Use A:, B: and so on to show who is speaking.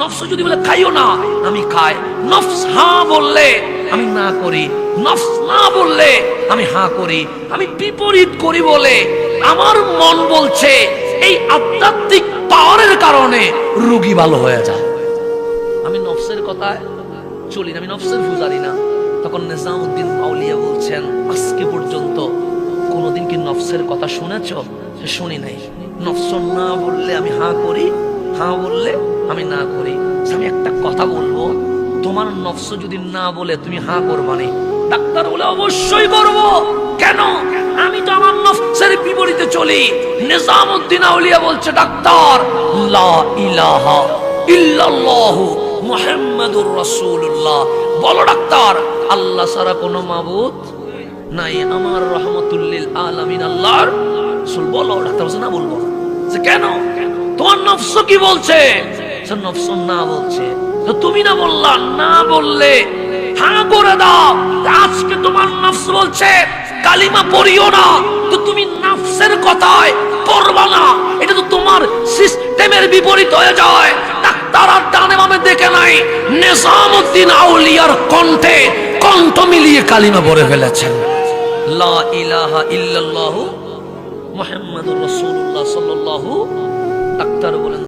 A: নফস যদি বলে, খাইও না, আমি খাই। নফস হ্যাঁ বললে, আমি না করি। নফস না বললে, আমি হ্যাঁ করি। আমি বিপরীত করি বলে আমার মন বলছে, এই আধ্যাত্মিক পাওয়ারের কারণে রোগী ভালো হয়ে যায়। আমি নফসের কথায় চলি না, আমি নফসের পূজারি না। তখন নিজামুদ্দিন আউলিয়া বলছেন, আজকে পর্যন্ত কোনোদিন কি নফসের কথা শুনেছ? শুনি নাই। নফস না বললে আমি হাঁ করি হাঁ বললে আমি না করি। আমি একটা কথা বলব। তোমার নফস যদি না বলে তুমি হাঁ করবানি ডাক্তার বলে অবশ্যই করব। কেন? আমি তো আমার নফসের বিপরীতে চলি। নিজামুদ্দিন আউলিয়া বলছে, ডাক্তার, লা ইলাহা ইল্লাল্লাহু মুহাম্মাদুর রাসূলুল্লাহ। বলো ডাক্তার, আল্লাহ ছাড়া কোনো মাবুদ নাই। আমার রহমতুল্লিল আলামিন আল্লাহর রাসূল। বলো, ডাক্তার বলছে, না বলব। যে কেন? তোমার নফস কি বলছে? সে নফস না বলছে। তুমি না বললা, না বললে হ্যাঁ করে দাও। আজকে তোমার নফস বলছে, কালিমা পড়িও না। তো তুমি নফসের কথায় পড়বা না। এটা তো তোমার সিস্টেমের বিপরীত হয়ে যায়। ডাক্তার ডানে বামে দেখে নাই। নিজামুদ্দিন আউলিয়ার কণ্ঠে কণ্ঠ মিলিয়ে কালিমা পড়ে ফেলেছেন। লা ইলাহা ইল্লাল্লাহু মুহাম্মাদুর রাসূলুল্লাহ সাল্লাল্লাহু ডাক্তার বলেন